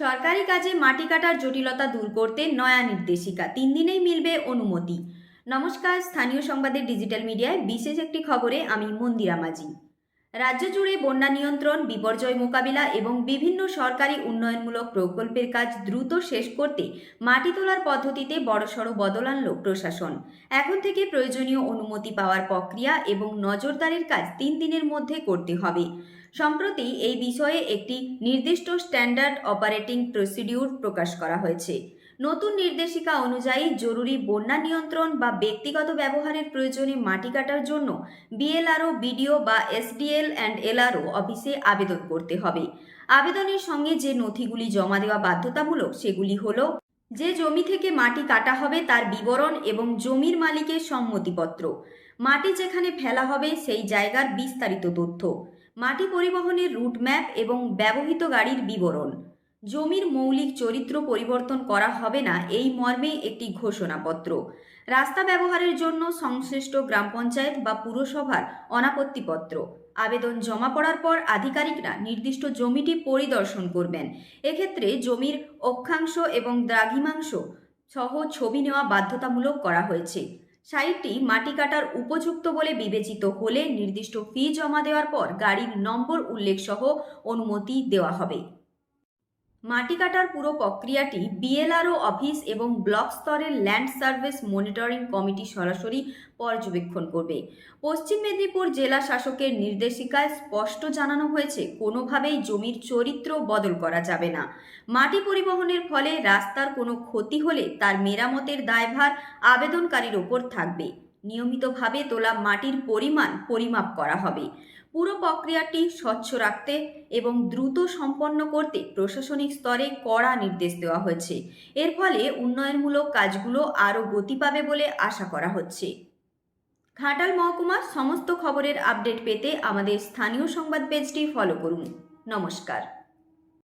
সরকারি কাজে মাটি কাটার জটিলতা দূর করতে নয়া নির্দেশিকা। তিন দিনেই মিলবে অনুমতি। নমস্কার, স্থানীয় সংবাদের ডিজিটাল মিডিয়ায় বিশেষ একটি খবরে আমি মন্দিরা মাঝি। রাজ্য জুড়ে বন্যা নিয়ন্ত্রণ, বিপর্যয় মোকাবিলা এবং বিভিন্ন সরকারি উন্নয়নমূলক প্রকল্পের কাজ দ্রুত শেষ করতে মাটি তোলার পদ্ধতিতে বড়সড় বদল আনল প্রশাসন। এখন থেকে প্রয়োজনীয় অনুমতি পাওয়ার প্রক্রিয়া এবং নজরদারির কাজ তিন দিনের মধ্যে করতে হবে। সম্প্রতি এই বিষয়ে একটি নির্দিষ্ট স্ট্যান্ডার্ড অপারেটিং প্রসিডিউর প্রকাশ করা হয়েছে। নতুন নির্দেশিকা অনুযায়ী জরুরি বন্যা নিয়ন্ত্রণ বা ব্যক্তিগত ব্যবহারের প্রয়োজনে মাটি কাটার জন্য বিএলআরও, বিডিও বা এসডিএল অ্যান্ড এলআরও অফিসে আবেদন করতে হবে। আবেদনের সঙ্গে যে নথিগুলি জমা দেওয়া বাধ্যতামূলক সেগুলি হলো, যে জমি থেকে মাটি কাটা হবে তার বিবরণ এবং জমির মালিকের সম্মতিপত্র, মাটি যেখানে ফেলা হবে সেই জায়গার বিস্তারিত তথ্য, মাটি পরিবহনের রুট ম্যাপ এবং ব্যবহৃত গাড়ির বিবরণ। জমির মৌলিক চরিত্র পরিবর্তন করা হবে না, এই মর্মে একটি ঘোষণাপত্র। রাস্তা ব্যবহারের জন্য সংশ্লিষ্ট গ্রাম পঞ্চায়েত বা পুরসভার অনাপত্তিপত্র। আবেদন জমা পড়ার পর আধিকারিকরা নির্দিষ্ট জমিটি পরিদর্শন করবেন। এক্ষেত্রে জমির অক্ষাংশ এবং দ্রাঘিমাংশ সহ ছবি নেওয়া বাধ্যতামূলক করা হয়েছে। সাইটটি মাটি কাটার উপযুক্ত বলে বিবেচিত হলে নির্দিষ্ট ফি জমা দেওয়ার পর গাড়ির নম্বর উল্লেখ সহ অনুমতি দেওয়া হবে। মাটি কাটার পুরো প্রক্রিয়াটি বিএলআরও অফিস এবং ব্লক স্তরের ল্যান্ড সার্ভিস মনিটরিং কমিটি সরাসরি পর্যবেক্ষণ করবে। পশ্চিম মেদিনীপুর জেলা শাসকের নির্দেশিকায় স্পষ্ট জানানো হয়েছে, কোনোভাবেই জমির চরিত্র বদল করা যাবে না। মাটি পরিবহনের ফলে রাস্তার কোনো ক্ষতি হলে তার মেরামতের দায়ভার আবেদনকারীর ওপর থাকবে। নিয়মিতভাবে তোলা মাটির পরিমাণ পরিমাপ করা হবে। পুরো প্রক্রিয়াটি স্বচ্ছ রাখতে এবং দ্রুত সম্পন্ন করতে প্রশাসনিক স্তরে কড়া নির্দেশ দেওয়া হয়েছে। এর ফলে উন্নয়নমূলক কাজগুলো আরও গতি পাবে বলে আশা করা হচ্ছে। ঘাটাল মহকুমার সমস্ত খবরের আপডেট পেতে আমাদের স্থানীয় সংবাদ পেজটি ফলো করুন। নমস্কার।